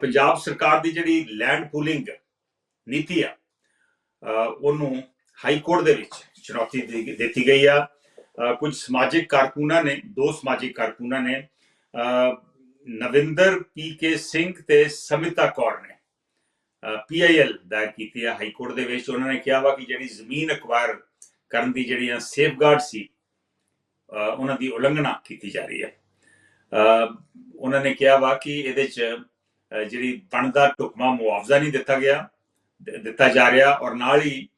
ਪੰਜਾਬ ਸਰਕਾਰ ਦੀ ਜਿਹੜੀ land pooling ਨੀਤੀ ਆ ਉਹਨੂੰ ਹਾਈ ਕੋਰਟ ਦੇ ਵਿੱਚ ਚੁਣੌਤੀ ਦੇ- ਦਿੱਤੀ ਗਈ ਆ। ਕੁਝ ਸਮਾਜਿਕ ਕਾਰਕੁਨਾਂ ਨੇ, ਦੋ ਸਮਾਜਿਕ ਕਾਰਕੁਨਾਂ ਨੇ ਨਵਿੰਦਰ ਪੀ ਕੇ ਸਿੰਘ ਤੇ ਸਮਿਤਾ ਕੌਰ ਨੇ ਪੀਆਈਐਲ ਦਾਇਰ ਕੀਤੀ ਹੈ ਹਾਈ ਕੋਰਟ ਦੇ ਵਿੱਚ। ਉਹਨਾਂ ਨੇ ਕਿਹਾ ਵਾ ਕਿ ਜਿਹੜੀ ਜ਼ਮੀਨ ਅਕਵਾਇਰ ਕਰਨ ਦੀ ਜਿਹੜੀਆਂ ਸੇਫਗਾਰਡ ਸੀ ਉਹਨਾਂ ਦੀ ਉਲੰਘਣਾ ਕੀਤੀ ਜਾ ਰਹੀ ਹੈ ਉਹਨਾਂ ਨੇ ਕਿਹਾ ਵਾ ਕਿ ਇਹਦੇ ਚ ਜਿਹੜੀ ਬਣਦਾ ਢੁਕਮਾ ਮੁਆਵਜ਼ਾ ਨਹੀਂ ਦਿੱਤਾ ਗਿਆ ਦਿੱਤਾ ਜਾ ਰਿਹਾ ਔਰ ਨਾਲ ਹੀ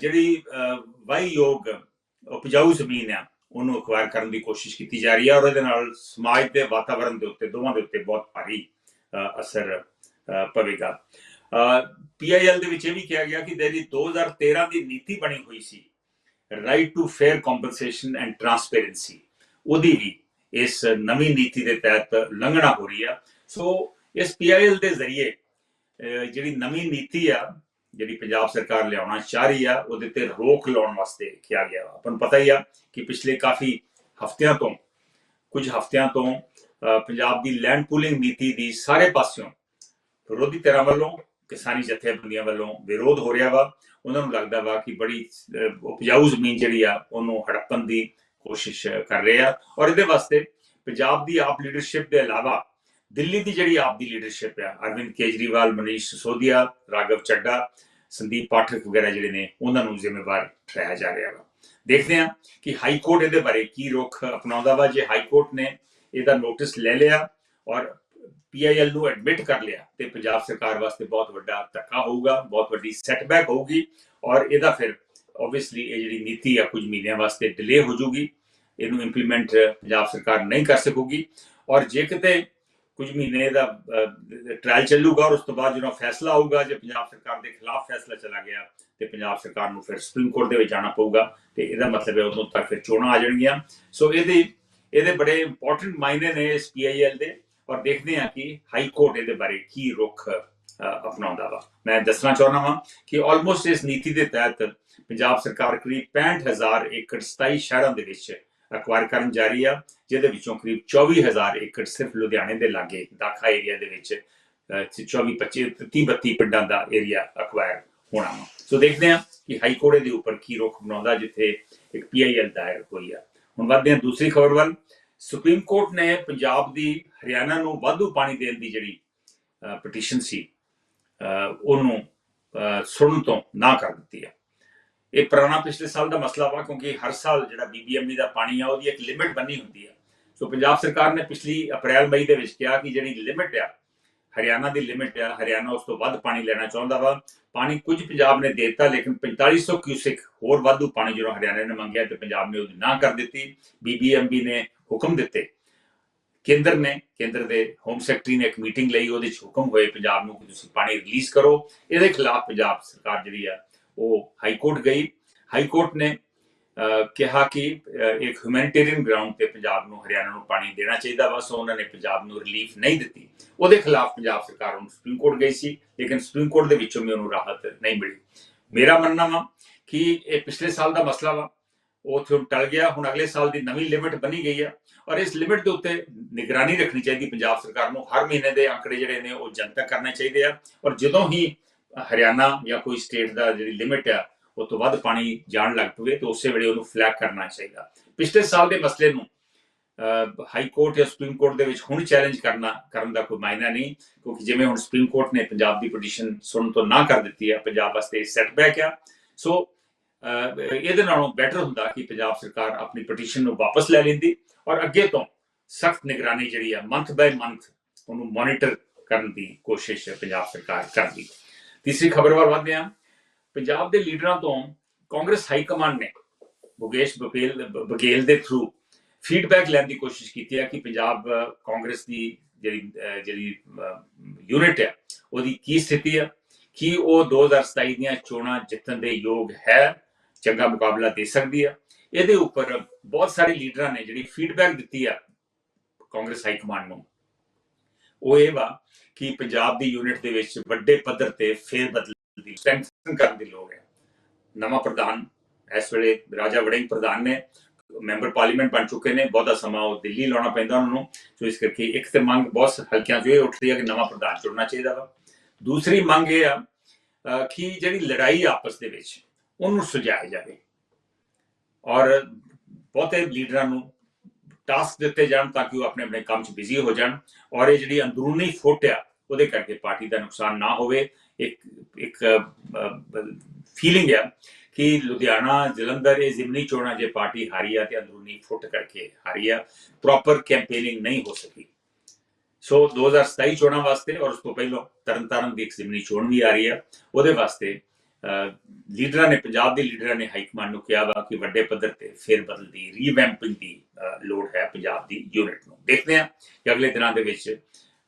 ਜਿਹੜੀ ਅਹ ਵਾਹੀਯੋਗ ਉਪਜਾਊ ਜ਼ਮੀਨ ਆ, ਉਹਨੂੰ ਅਕਵਾਇਰ ਕਰਨ ਦੀ ਕੋਸ਼ਿਸ਼ ਕੀਤੀ ਜਾ ਰਹੀ ਹੈ ਔਰ ਇਹਦੇ ਨਾਲ ਸਮਾਜ ਦੇ ਵਾਤਾਵਰਣ ਦੇ ਉੱਤੇ, ਦੋਵਾਂ ਦੇ ਉੱਤੇ ਬਹੁਤ ਭਾਰੀ ਅਹ ਅਸਰ ਅਹ ਪਵੇਗਾ। ਪੀਆਈਐਲ ਦੇ ਵਿੱਚ ਇਹ ਵੀ ਕਿਹਾ ਗਿਆ ਕਿ ਜਿਹੜੀ 2013 ਦੀ ਨੀਤੀ ਬਣੀ ਹੋਈ ਸੀ right to fair compensation and transparency ਉਹਦੀ ਵੀ ਇਸ ਨਵੀਂ ਨੀਤੀ ਦੇ ਤਹਿਤ ਉਲੰਘਣਾ ਹੋ ਰਹੀ ਆ। ਸੋ ਇਸ ਪੀਆਈਐਲ ਦੇ ਜ਼ਰੀਏ ਜਿਹੜੀ ਨਵੀਂ ਨੀਤੀ ਆ, ਜਿਹੜੀ ਪੰਜਾਬ ਸਰਕਾਰ ਲਿਆਉਣਾ ਚਾਹ ਰਹੀ ਆ, ਉਹਦੇ ਤੇ ਰੋਕ ਲਾਉਣ ਵਾਸਤੇ ਕਿਹਾ ਗਿਆ ਵਾ। ਆਪਾਂ ਨੂੰ ਪਤਾ ਹੀ ਆ ਕਿ ਪਿਛਲੇ ਕਾਫੀ ਹਫ਼ਤਿਆਂ ਤੋਂ, ਕੁਝ ਹਫ਼ਤਿਆਂ ਤੋਂ ਪੰਜਾਬ ਦੀ ਲੈਂਡ ਪੂਲਿੰਗ ਨੀਤੀ ਦੀ ਸਾਰੇ ਪਾਸਿਓਂ ਵਿਰੋਧੀ ਧਿਰਾਂ ਵੱਲੋਂ, ਕਿਸਾਨੀ ਜਥੇਬੰਦੀਆਂ ਵੱਲੋਂ ਵਿਰੋਧ ਹੋ ਰਿਹਾ ਵਾ। ਉਹਨਾਂ ਨੂੰ ਲੱਗਦਾ ਵਾ ਕਿ ਬੜੀ ਉਪਜਾਊ ਜ਼ਮੀਨ ਜਿਹੜੀ ਆ, ਉਹਨੂੰ ਹੜੱਪਣ ਦੀ ਕੋਸ਼ਿਸ਼ ਕਰ ਰਹੇ ਆ। ਔਰ ਇਹਦੇ ਵਾਸਤੇ ਪੰਜਾਬ ਦੀ ਆਪ ਲੀਡਰਸ਼ਿਪ ਦੇ ਇਲਾਵਾ ਦਿੱਲੀ ਦੀ ਜਿਹੜੀ ਆਪਦੀ ਲੀਡਰਸ਼ਿਪ ਆ, ਅਰਵਿੰਦ ਕੇਜਰੀਵਾਲ, ਮਨੀਸ਼ ਸਿਸੋਦੀਆ, ਰਾਘਵ ਚੱਡਾ, ਸੰਦੀਪ ਪਾਠਕ ਵਗੈਰਾ ਜਿਹੜੇ ਨੇ, ਉਹਨਾਂ ਨੂੰ ਜ਼ਿੰਮੇਵਾਰ ਠਹਿਰਾਇਆ ਜਾ ਰਿਹਾ ਵਾ। ਦੇਖਦੇ ਹਾਂ ਕਿ ਹਾਈ ਕੋਰਟ ਇਹਦੇ ਬਾਰੇ ਕੀ ਰੁਖ ਅਪਣਾਉਂਦਾ ਵਾ। ਜੇ ਹਾਈ ਕੋਰਟ ਨੇ ਇਹਦਾ ਨੋਟਿਸ ਲੈ ਲਿਆ ਔਰ ਪੀਆਈਐਲ ਨੂੰ ਐਡਮਿਟ ਕਰ ਲਿਆ, ਤੇ ਪੰਜਾਬ ਸਰਕਾਰ ਵਾਸਤੇ ਬਹੁਤ ਵੱਡਾ ਧੱਕਾ ਹੋਊਗਾ, ਬਹੁਤ ਵੱਡੀ ਸੈਟਬੈਕ ਹੋਊਗੀ ਔਰ ਇਹਦਾ ਫਿਰ ਆਬਵੀਅਸਲੀ ਇਹ ਜਿਹੜੀ ਨੀਤੀ ਆ ਕੁਝ ਮਹੀਨਿਆਂ ਵਾਸਤੇ ਡਿਲੇ ਹੋ ਜਾਊਗੀ, ਇਹਨੂੰ ਇੰਪਲੀਮੈਂਟ ਪੰਜਾਬ ਸਰਕਾਰ ਨਹੀਂ ਕਰ ਸਕੂਗੀ ਔਰ ਜੇ ਕਿਤੇ ਕੁਝ ਮਹੀਨੇ ਦਾ ਟ੍ਰਾਇਲ ਚੱਲੂਗਾ ਔਰ ਉਸ ਤੋਂ ਬਾਅਦ ਜਦੋਂ ਫੈਸਲਾ ਆਊਗਾ ਜੇ ਪੰਜਾਬ ਸਰਕਾਰ ਦੇ ਖਿਲਾਫ ਫੈਸਲਾ ਚਲਾ ਗਿਆ ਤੇ ਪੰਜਾਬ ਸਰਕਾਰ ਨੂੰ ਫਿਰ ਸੁਪਰੀਮ ਕੋਰਟ ਦੇ ਵਿੱਚ ਜਾਣਾ ਪਊਗਾ ਤੇ ਇਹਦਾ ਮਤਲਬ ਹੈ ਉਦੋਂ ਤੱਕ ਫਿਰ ਚੋਣਾਂ ਆ ਜਾਣਗੀਆਂ। ਸੋ ਇਹਦੇ ਇਹਦੇ ਬੜੇ ਇੰਪੋਰਟੈਂਟ ਮਾਇਨੇ ਨੇ ਇਸ ਪੀਆਈਐਲ ਦੇ ਔਰ ਦੇਖਦੇ ਹਾਂ ਕਿ ਹਾਈ ਕੋਰਟ ਇਹਦੇ ਬਾਰੇ ਕੀ ਰੁਖ ਅਪਣਾਉਂਦਾ ਵਾ। ਮੈਂ ਦੱਸਣਾ ਚਾਹੁੰਦਾ ਹਾਂ ਕਿ ਆਲਮੋਸਟ ਇਸ ਨੀਤੀ ਦੇ ਤਹਿਤ ਪੰਜਾਬ ਸਰਕਾਰ ਕਰੀਬ 65000 ਏਕੜ 27 ਸ਼ਹਿਰਾਂ ਦੇ ਵਿੱਚ ਅਕਵਾਇਰ ਕਰਨ ਜਾ ਰਹੀ ਆ ਜਿਹਦੇ ਵਿੱਚੋਂ ਕਰੀਬ 24000 ਏਕੜ ਸਿਰਫ ਲੁਧਿਆਣੇ ਦੇ ਲਾਗੇ ਦਾਖਾ ਏਰੀਆ ਦੇ ਵਿੱਚ ਅ, 24 25 30 32 ਪਿੰਡਾਂ ਦਾ ਏਰੀਆ ਅਕਵਾਇਰ ਹੋਣਾ ਵਾ। ਸੋ ਦੇਖਦੇ ਹਾਂ ਕਿ ਹਾਈ ਕੋਰਟ ਦੇ ਉੱਪਰ ਕੀ ਰੁਖ ਬਣਾਉਂਦਾ ਜਿੱਥੇ ਇੱਕ ਪੀਆਈਐਲ ਦਾਇਰ ਹੋਈ ਆ। ਹੁਣ ਵੱਧਦੇ ਹਾਂ ਦੂਸਰੀ ਖਬਰ ਵੱਲ। ਸੁਪਰੀਮ ਕੋਰਟ ਨੇ ਪੰਜਾਬ ਦੀ ਹਰਿਆਣਾ ਨੂੰ ਵਾਧੂ ਪਾਣੀ ਦੇਣ ਦੀ ਜਿਹੜੀ ਪਟੀਸ਼ਨ ਸੀ ਉਹਨੂੰ ਸੁਣਨ ਤੋਂ ਨਾ ਕਰ ਦਿੱਤੀ ਆ। ਇਹ ਪੁਰਾਣਾ ਪਿਛਲੇ ਸਾਲ ਦਾ ਮਸਲਾ ਵਾ, ਕਿਉਂਕਿ ਹਰ ਸਾਲ ਜਿਹੜਾ ਬੀਬੀਐਮਬੀ ਦਾ ਪਾਣੀ ਆ, ਉਹਦੀ ਇੱਕ ਲਿਮਿਟ ਬੰਨੀ ਹੁੰਦੀ ਆ। ਸੋ ਪੰਜਾਬ ਸਰਕਾਰ ਨੇ ਪਿਛਲੀ ਅਪ੍ਰੈਲ, ਮਈ ਦੇ ਵਿੱਚ ਕਿਹਾ ਕਿ ਜਿਹੜੀ ਲਿਮਿਟ ਆ, ਹਰਿਆਣਾ ਦੀ ਲਿਮਿਟ ਆ, ਹਰਿਆਣਾ ਉਸ ਤੋਂ ਵੱਧ ਪਾਣੀ ਲੈਣਾ ਚਾਹੁੰਦਾ ਵਾ। ਪਾਣੀ ਕੁਝ ਪੰਜਾਬ ਨੇ ਦੇ ਦਿੱਤਾ, ਲੇਕਿਨ 4500 ਕਿਊਸਿਕ ਹੋਰ ਵਾਧੂ ਪਾਣੀ ਜਦੋਂ ਹਰਿਆਣਾ ਨੇ ਮੰਗਿਆ, ਤੇ ਪੰਜਾਬ ਨੇ ਉਹ ਨਾ ਕਰ ਦਿੱਤੀ। ਬੀਬੀਐਮਬੀ ਨੇ ਹੁਕਮ ਦਿੱਤੇ। ਕੇਂਦਰ ਨੇ, ਕੇਂਦਰ ਦੇ ਹੋਮ ਸੈਕਟਰੀ ਨੇ ਇੱਕ ਮੀਟਿੰਗ ਲਈ, ਉਹਦੇ ਚ ਹੁਕਮ ਹੋਏ, ਪੰਜਾਬ ਨੂੰ ਕਿ ਤੁਸੀਂ ਪਾਣੀ ਰਿਲੀਜ਼ ਕਰੋ। ਇਹਦੇ ਖਿਲਾਫ ਪੰਜਾਬ ਸਰਕਾਰ ਜਿਹੜੀ ਆ ਉਹ ਹਾਈ ਕੋਰਟ ਗਈ ਹਾਈ ਕੋਰਟ ਨੇ ਕਿਹਾ ਕਿ ਇੱਕ ਹਿਊਮੈਨਿਟੇਰੀਅਨ ਗਰਾਊਂਡ ਤੇ ਪੰਜਾਬ ਨੂੰ ਹਰਿਆਣਾ ਨੂੰ ਪਾਣੀ ਦੇਣਾ ਚਾਹੀਦਾ ਵਾ ਸੋ ਉਹਨਾਂ ਨੇ ਪੰਜਾਬ ਨੂੰ ਰਿਲੀਫ ਨਹੀਂ ਦਿੱਤੀ ਉਹਦੇ ਖਿਲਾਫ ਪੰਜਾਬ ਸਰਕਾਰ ਹੁਣ ਸੁਪਰੀਮ ਕੋਰਟ ਗਈ ਸੀ ਲੇਕਿਨ ਸੁਪਰੀਮ ਕੋਰਟ ਦੇ ਵਿੱਚੋਂ ਵੀ ਉਹਨੂੰ ਰਾਹਤ ਨਹੀਂ ਮਿਲੀ ਮੇਰਾ ਮੰਨਣਾ ਵਾ ਕਿ ਇਹ ਪਿਛਲੇ ਸਾਲ ਦਾ ਮਸਲਾ ਵਾ ਉਹ ਉੱਥੇ ਹੁਣ ਟਲ ਗਿਆ ਹੁਣ ਅਗਲੇ ਸਾਲ ਦੀ ਨਵੀਂ ਲਿਮਿਟ ਬਣੀ ਗਈ ਆ ਔਰ ਇਸ ਲਿਮਿਟ ਦੇ ਉੱਤੇ ਨਿਗਰਾਨੀ ਰੱਖਣੀ ਚਾਹੀਦੀ ਪੰਜਾਬ ਸਰਕਾਰ ਨੂੰ ਹਰ ਮਹੀਨੇ ਦੇ ਅੰਕੜੇ ਜਿਹੜੇ ਨੇ ਉਹ ਜਨਤਕ ਕਰਨੇ ਚਾਹੀਦੇ ਆ ਔਰ ਜਦੋਂ ਹੀ ਹਰਿਆਣਾ ਜਾਂ ਕੋਈ ਸਟੇਟ ਦਾ ਜਿਹੜੀ ਲਿਮਿਟ ਆ, ਉਹ ਤੋਂ ਵੱਧ ਪਾਣੀ ਜਾਣ ਲੱਗ ਪਵੇ ਤਾਂ ਉਸੇ ਵੇਲੇ ਉਹਨੂੰ ਫਲੈਗ ਕਰਨਾ ਚਾਹੀਦਾ। ਪਿਛਲੇ ਸਾਲ ਦੇ ਮਸਲੇ ਨੂੰ ਹਾਈ ਕੋਰਟ ਜਾਂ ਸੁਪਰੀਮ ਕੋਰਟ ਦੇ ਵਿੱਚ ਹੁਣ ਚੈਲੰਜ ਕਰਨਾ, ਕਰਨ ਦਾ ਕੋਈ ਮਾਇਨਾ ਨਹੀਂ, ਕਿਉਂਕਿ ਜਿਵੇਂ ਹੁਣ ਸੁਪਰੀਮ ਕੋਰਟ ਨੇ ਪੰਜਾਬ ਦੀ ਪਟੀਸ਼ਨ ਸੁਣਨ ਤੋਂ ਨਾ ਕਰ ਦਿੱਤੀ ਹੈ ਪੰਜਾਬ ਵਾਸਤੇ ਸੈਟਬੈਕ ਆ। ਸੋ ਇਹਦੇ ਨਾਲੋਂ ਬੈਟਰ ਹੁੰਦਾ ਕਿ ਪੰਜਾਬ ਸਰਕਾਰ ਆਪਣੀ ਪਟੀਸ਼ਨ ਨੂੰ ਵਾਪਸ ਲੈ ਲੈਂਦੀ ਔਰ ਅੱਗੇ ਤੋਂ ਸਖਤ ਨਿਗਰਾਨੀ ਜਿਹੜੀ ਆ ਮੰਥ ਬਾਈ ਮੰਥ ਉਹਨੂੰ ਮੋਨੀਟਰ ਕਰਨ ਦੀ ਕੋਸ਼ਿਸ਼ ਪੰਜਾਬ ਸਰਕਾਰ ਕਰਦੀ। ਤੀਸਰੀ ਖਬਰ ਵੱਲ ਵਧਦੇ ਹਾਂ। ਪੰਜਾਬ ਦੇ ਲੀਡਰਾਂ ਤੋਂ ਕਾਂਗਰਸ ਹਾਈ ਕਮਾਂਡ ਨੇ ਭੁਗੇਸ਼ ਬਪੇਲ ਬਗੇਲ ਦੇ ਥਰੂ ਫੀਡਬੈਕ ਲੈਣ ਦੀ ਕੋਸ਼ਿਸ਼ ਕੀਤੀ ਹੈ ਕਿ ਪੰਜਾਬ ਕਾਂਗਰਸ ਦੀ ਜਿਹੜੀ ਜਿਹੜੀ ਯੂਨਿਟ ਹੈ, ਉਹਦੀ ਕੀ ਸਥਿਤੀ ਹੈ, ਕੀ ਉਹ 2027 ਦੀਆਂ ਚੋਣਾਂ ਜਿੱਤਣ ਦੇ ਯੋਗ ਹੈ, ਚੰਗਾ ਮੁਕਾਬਲਾ ਦੇ ਸਕਦੀ ਹੈ। ਇਹਦੇ ਉੱਪਰ ਬਹੁਤ ਸਾਰੇ ਲੀਡਰਾਂ ਨੇ ਜਿਹੜੀ ਫੀਡਬੈਕ ਦਿੱਤੀ ਆ ਕਾਂਗਰਸ ਹਾਈ ਕਮਾਂਡ ਨੂੰ। ਉਹ ਇਹ ਵਾ ਕਿ ਪੰਜਾਬ ਦੀ ਯੂਨਿਟ ਦੇ ਵਿੱਚ ਵੱਡੇ ਪੱਧਰ ਤੇ ਫੇਰ ਬਦਲ ਦੀ ਸਟਰੈਂਥਨ ਕਰਨ ਦੀ ਲੋੜ ਹੈ। ਨਵਾਂ ਪ੍ਰਧਾਨ, ਇਸ ਵੇਲੇ ਰਾਜਾ ਵੜਿੰਗ ਪ੍ਰਧਾਨ ਨੇ ਮੈਂਬਰ ਪਾਰਲੀਮੈਂਟ ਬਣ ਚੁੱਕੇ ਨੇ, ਬਹੁਤਾ ਸਮਾਂ ਉਹ ਦਿੱਲੀ ਲਾਉਣਾ ਪੈਂਦਾ ਉਹਨਾਂ ਨੂੰ ਸੋ ਇਸ ਕਰਕੇ ਇੱਕ ਤੇ ਮੰਗ ਬਹੁਤ ਹਲਕਿਆਂ 'ਚ ਇਹ ਉੱਠਦੀ ਹੈ ਕਿ ਨਵਾਂ ਪ੍ਰਧਾਨ ਚੁਣਨਾ ਚਾਹੀਦਾ ਵਾ। ਦੂਸਰੀ ਮੰਗ ਇਹ ਆ ਕਿ ਜਿਹੜੀ ਲੜਾਈ ਆਪਸ ਦੇ ਵਿੱਚ, ਉਹਨੂੰ ਸੁਲਝਾਇਆ ਜਾਵੇ। ਔਰ ਬਹੁਤੇ ਲੀਡਰਾਂ ਨੂੰ ਟਾਸਕ ਦਿੱਤੇ ਜਾਣ ਤਾਂ ਕਿ ਉਹ ਆਪਣੇ ਆਪਣੇ ਕੰਮ 'ਚ ਬਿਜ਼ੀ ਹੋ ਜਾਣ। ਔਰ ਇਹ ਜਿਹੜੀ ਅੰਦਰੂਨੀ ਫੁੱਟ ਆ ਉਹਦੇ ਕਰਕੇ ਪਾਰਟੀ ਦਾ ਨੁਕਸਾਨ ਨਾ ਹੋਵੇ। ਇੱਕ ਇੱਕ ਫੀਲਿੰਗ ਆ ਕਿ ਲੁਧਿਆਣਾ ਜਲੰਧਰ ਇਹ ਜ਼ਿਮਨੀ ਚੋਣਾਂ ਜੇ ਪਾਰਟੀ ਹਾਰੀ ਆ ਤੇ ਅੰਦਰੂਨੀ ਫੁੱਟ ਕਰਕੇ ਹਾਰੀ ਆ। ਪ੍ਰੋਪਰ ਕੈਂਪੇਨਿੰਗ ਨਹੀਂ ਹੋ ਸਕੀ। ਸੋ 2027 ਚੋਣਾਂ ਵਾਸਤੇ ਔਰ ਉਸ ਤੋਂ ਪਹਿਲਾਂ ਤਰਨਤਾਰਨ ਦੀ ਇੱਕ ਜ਼ਿਮਨੀ ਚੋਣ ਵੀ ਆ ਰਹੀ ਆ। ਉਹਦੇ ਵਾਸਤੇ ਲੀਡਰਾਂ ਨੇ ਪੰਜਾਬ ਦੇ ਲੀਡਰਾਂ ਨੇ ਹਾਈ ਕਮਾਂਡ ਨੂੰ ਕਿਹਾ ਵਾ ਕਿ ਵੱਡੇ ਪੱਧਰ ਤੇ ਫੇਰ ਬਦਲ ਦੀ ਰੀਵੈਂਪਿੰਗ ਦੀ ਲੋੜ ਹੈ ਪੰਜਾਬ ਦੀ ਯੂਨਿਟ ਨੂੰ। ਦੇਖਦੇ ਹਾਂ ਕਿ ਅਗਲੇ ਦਿਨਾਂ ਦੇ ਵਿੱਚ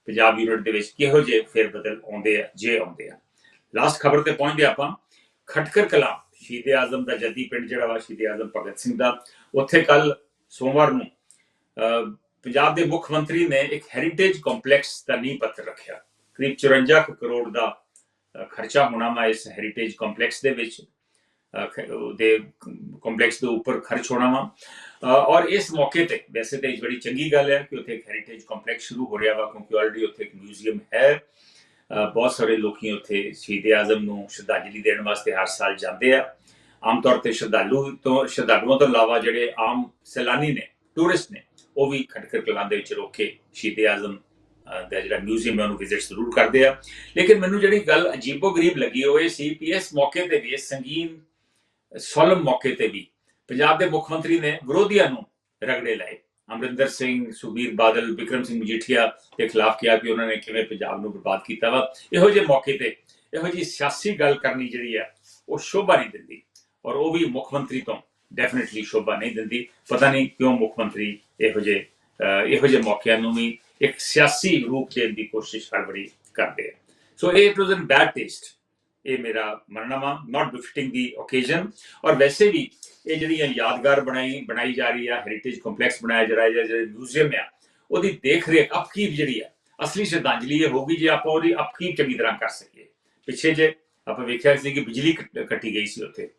ਪੰਜਾਬ ਯੂਨਿਟ ਦੇ ਵਿੱਚ ਕਿਹੋ ਜਿਹੇ ਫੇਰ ਬਦਲ ਆਉਂਦੇ ਆ ਜੇ ਆਉਂਦੇ ਆ। ਲਾਸਟ ਖਬਰ ਤੇ ਪਹੁੰਚਦੇ ਆਪਾਂ। ਖਟਕਰ ਕਲਾ ਸ਼ਹੀਦ ਆਜ਼ਮ ਦਾ ਜੱਦੀ ਪਿੰਡ ਜਿਹੜਾ ਵਾ ਸ਼ਹੀਦ ਆਜ਼ਮ ਭਗਤ ਸਿੰਘ ਦਾ ਉੱਥੇ ਕੱਲ ਸੋਮਵਾਰ ਨੂੰ ਅਹ, ਪੰਜਾਬ ਦੇ ਮੁੱਖ ਮੰਤਰੀ ਨੇ ਇੱਕ ਹੈਰੀਟੇਜ ਕੰਪਲੈਕਸ ਦਾ ਨੀਂਹ ਪੱਥਰ ਰੱਖਿਆ। ਕਰੀਬ 54 ਕੁ ਕਰੋੜ ਦਾ ਖਰਚਾ ਹੋਣਾ ਵਾ ਇਸ ਹੈਰੀਟੇਜ ਕੰਪਲੈਕਸ ਦੇ ਵਿੱਚ ਅਹ, ਕੰਪਲੈਕਸ ਦੇ ਉੱਪਰ ਖਰਚ ਹੋਣਾ ਵਾ। ਔਰ ਇਸ ਮੌਕੇ ਤੇ ਵੈਸੇ ਤਾਂ ਇਹ ਬੜੀ ਚੰਗੀ ਗੱਲ ਹੈ ਕਿ ਉੱਥੇ ਇੱਕ ਹੈਰੀਟੇਜ ਕੰਪਲੈਕਸ ਸ਼ੁਰੂ ਹੋ ਰਿਹਾ ਵਾ ਕਿਉਂਕਿ ਆਲਰੇਡੀ ਉੱਥੇ ਇੱਕ ਮਿਊਜ਼ੀਅਮ ਹੈ। ਬਹੁਤ ਸਾਰੇ ਲੋਕੀ ਉੱਥੇ ਸ਼ਹੀਦ ਆਜ਼ਮ ਨੂੰ ਸ਼ਰਧਾਂਜਲੀ ਦੇਣ ਵਾਸਤੇ ਹਰ ਸਾਲ ਜਾਂਦੇ ਆ। ਆਮ ਤੌਰ ਤੇ ਸ਼ਰਧਾਲੂ ਤੋਂ ਸ਼ਰਧਾਲੂਆਂ ਤੋਂ ਇਲਾਵਾ ਜਿਹੜੇ ਆਮ ਸੈਲਾਨੀ ਨੇ ਟੂਰਿਸਟ ਨੇ ਉਹ ਵੀ ਖਟਕਰ ਕਲਾਂ ਦੇ ਵਿੱਚ ਰੋਕੇ ਕੇ ਸ਼ਹੀਦ ਆਜ਼ਮ ਦਾ ਜਿਹੜਾ ਮਿਊਜ਼ੀਅਮ ਹੈ, ਉਹਨੂੰ ਵਿਜ਼ਿਟ ਜ਼ਰੂਰ ਕਰਦੇ ਆ। ਲੇਕਿਨ ਮੈਨੂੰ ਜਿਹੜੀ ਗੱਲ ਅਜੀਬੋ ਗਰੀਬ ਲੱਗੀ ਉਹ ਇਹ ਸੀ ਕਿ ਇਸ ਮੌਕੇ ਤੇ ਵੀ, ਇਸ ਸੰਗੀਨ, ਸੋਲਮ ਮੌਕੇ ਤੇ ਵੀ ਪੰਜਾਬ ਦੇ ਮੁੱਖ ਮੰਤਰੀ ਨੇ ਵਿਰੋਧੀਆਂ ਨੂੰ ਰਗੜੇ ਲਾਏ। ਅਮਰਿੰਦਰ ਸਿੰਘ ਸੁਬੀਰ ਬਾਦਲ, ਵਿਕਰਮ ਸਿੰਘ ਮਜੀਠੀਆ ਦੇ ਖਿਲਾਫ ਕਿਹਾ ਕਿ ਉਹਨਾਂ ਨੇ ਕਿਵੇਂ ਪੰਜਾਬ ਨੂੰ ਬਰਬਾਦ ਕੀਤਾ ਵਾ। ਇਹੋ ਜਿਹੇ ਮੌਕੇ ਤੇ, ਇਹੋ ਜਿਹੀ ਸਿਆਸੀ ਗੱਲ ਕਰਨੀ ਜਿਹੜੀ ਆ, ਉਹ ਸ਼ੋਭਾ ਨਹੀਂ ਦਿੰਦੀ। ਔਰ ਉਹ ਵੀ ਮੁੱਖ ਮੰਤਰੀ ਤੋਂ ਡੈਫੀਨਿਟਲੀ ਸ਼ੋਭਾ ਨਹੀਂ ਦਿੰਦੀ। ਪਤਾ ਨਹੀਂ ਕਿਉਂ ਮੁੱਖ ਮੰਤਰੀ ਇਹੋ ਜਿਹੇ ਇਹੋ ਜਿਹੇ ਮੌਕਿਆਂ ਨੂੰ ਵੀ ਇੱਕ ਸਿਆਸੀ ਰੂਪ ਦੇਣ ਦੀ ਕੋਸ਼ਿਸ਼ ਹਰ ਵਾਰੀ ਕਰਦੇ ਆ। ਸੋ ਇਹ it was in bad taste ਇਹ ਮੇਰਾ ਮੰਨਣਾ ਵਾ ਨਾਟ ਬਿਫਿਟਿੰਗ ਦੀ ਓਕੇਜ਼ਨ ਔਰ ਵੈਸੇ ਵੀ ਇਹ ਜਿਹੜੀਆਂ ਯਾਦਗਾਰ ਬਣਾਈ ਬਣਾਈ ਜਾ ਰਹੀ ਆ ਹੈਰੀਟੇਜ ਕੰਪਲੈਕਸ ਬਣਾਇਆ ਜਾ ਰਿਹਾ, ਜਿਹੜਾ ਮਿਊਜ਼ੀਅਮ ਆ, ਉਹਦੀ ਦੇਖ ਰੇਖ ਅਪਕੀਪ ਜਿਹੜੀ ਆ, ਅਸਲੀ ਸ਼ਰਧਾਂਜਲੀ ਇਹ ਹੋਗੀ ਜੇ ਆਪਾਂ ਉਹਦੀ ਅਪਕੀਪ ਚੰਗੀ ਤਰ੍ਹਾਂ ਕਰ ਸਕੀਏ। ਪਿੱਛੇ ਜੇ ਆਪਾਂ ਵੇਖਿਆ ਸੀ ਕਿ ਬਿਜਲੀ ਕੱਟ- ਕੱਟੀ ਗਈ ਸੀ ਉੱਥੇ।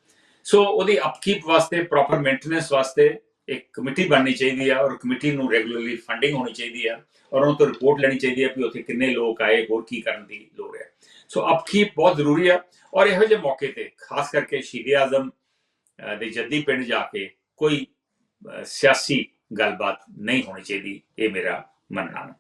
ਸੋ ਉਹਦੀ ਅਪਕੀਪ ਵਾਸਤੇ ਪ੍ਰੋਪਰ ਮੇਨਟੇਨੈਂਸ ਵਾਸਤੇ ਇੱਕ ਕਮੇਟੀ ਬਣਨੀ ਚਾਹੀਦੀ ਆ ਔਰ ਕਮੇਟੀ ਨੂੰ ਰੈਗੂਲਰਲੀ ਫੰਡਿੰਗ ਹੋਣੀ ਚਾਹੀਦੀ ਆ ਔਰ ਉਹਨਾਂ ਤੋਂ ਰਿਪੋਰਟ ਲੈਣੀ ਚਾਹੀਦੀ ਆ ਕਿ ਉੱਥੇ ਕਿੰਨੇ ਲੋਕ ਆਏ, ਹੋਰ ਕੀ ਕਰਨ ਦੀ ਲੋੜ ਹੈ ਸੋ ਅਪਕੀਪ ਬਹੁਤ ਜ਼ਰੂਰੀ ਆ ਔਰ ਇਹੋ ਜਿਹੇ ਮੌਕੇ ਤੇ ਖਾਸ ਕਰਕੇ ਸ਼ਹੀਦ ਆਜ਼ਮ ਦੇ ਜੱਦੀ ਪਿੰਡ ਜਾ ਕੇ ਕੋਈ ਸਿਆਸੀ ਗੱਲਬਾਤ ਨਹੀਂ ਹੋਣੀ ਚਾਹੀਦੀ, ਇਹ ਮੇਰਾ ਮੰਨਣਾ। ਹੈ